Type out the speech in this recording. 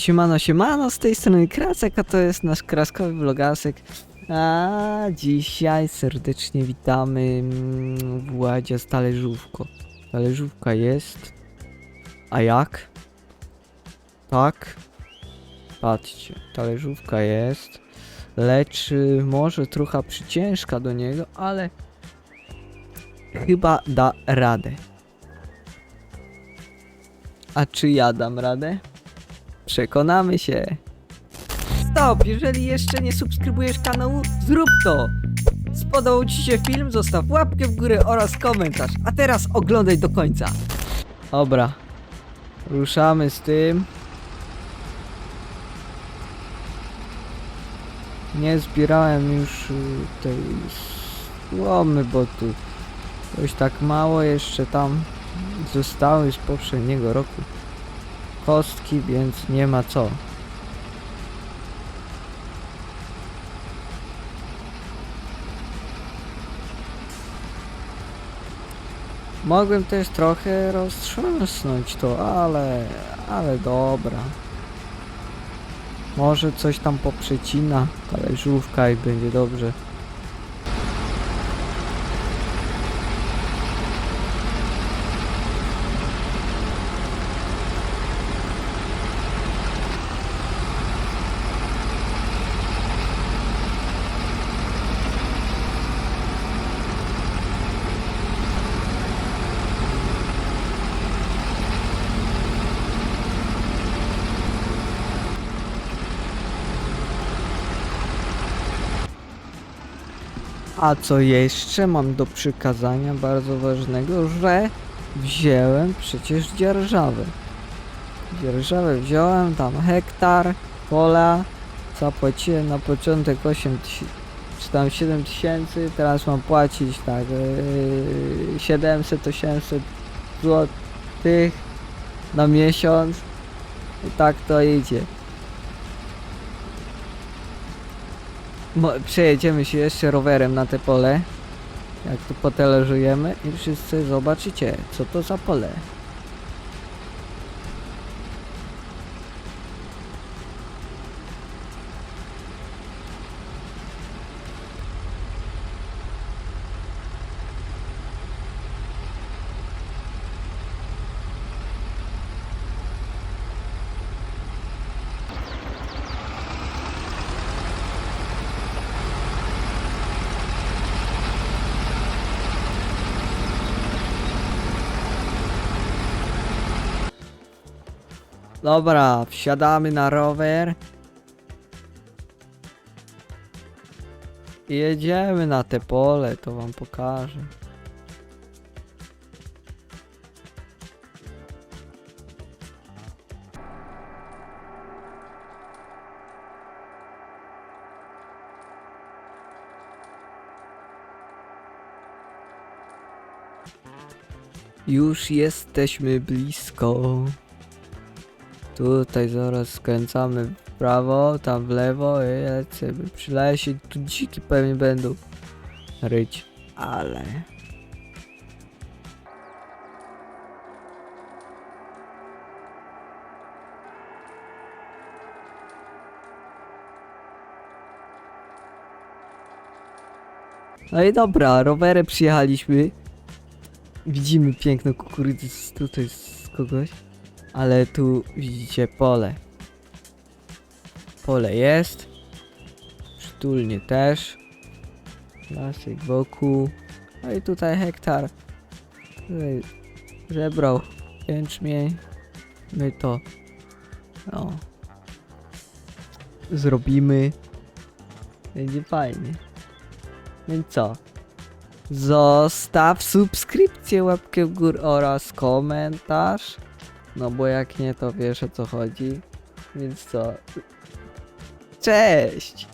Siemano, siemano, z tej strony Krasek, a to jest nasz kraskowy vlogasek. A dzisiaj serdecznie witamy mm, Władzia z talerzówką. Talerzówka jest. A jak? Tak. Patrzcie, talerzówka jest. Lecz y, może trochę przyciężka do niego, ale chyba da radę. A czy ja dam radę? Przekonamy się. Stop! Jeżeli jeszcze nie subskrybujesz kanału, zrób to! Spodobał Ci się film? Zostaw łapkę w górę oraz komentarz. A teraz oglądaj do końca. Dobra. Ruszamy z tym. Nie zbierałem już y, tej słomy, bo tu coś tak mało jeszcze tam zostały z poprzedniego roku kostki, więc nie ma co. Mogłem też trochę roztrząsnąć to, ale, ale dobra. Może coś tam poprzecina talerzówka i będzie dobrze. A co jeszcze mam do przykazania bardzo ważnego, że wziąłem przecież dzierżawę. Dzierżawę wziąłem, tam hektar pola, zapłaciłem na początek 8 tysięcy, czy tam 7 tysięcy, teraz mam płacić tak yy, 700-800 złotych na miesiąc i tak to idzie. Przejedziemy się jeszcze rowerem na te pole. Jak tu poteleżujemy i wszyscy zobaczycie, co to za pole. Dobra, wsiadamy na rower. I Jedziemy na te pole, to wam pokażę. Już jesteśmy blisko. Tutaj zaraz skręcamy w prawo, tam w lewo i lecimy. Przy lesie tu dziki pewnie będą ryć, ale... No i dobra, rowerem przyjechaliśmy. Widzimy piękną kukurydzę tutaj z kogoś. Ale tu widzicie pole. Pole jest. Przytulnie też. Lasek wokół. No i tutaj hektar. Tutaj żebrał jęczmień. My to no zrobimy. Będzie fajnie. Więc co? Zostaw subskrypcję, łapkę w górę oraz komentarz. No bo jak nie, to wiesz o co chodzi. Więc co? Cześć!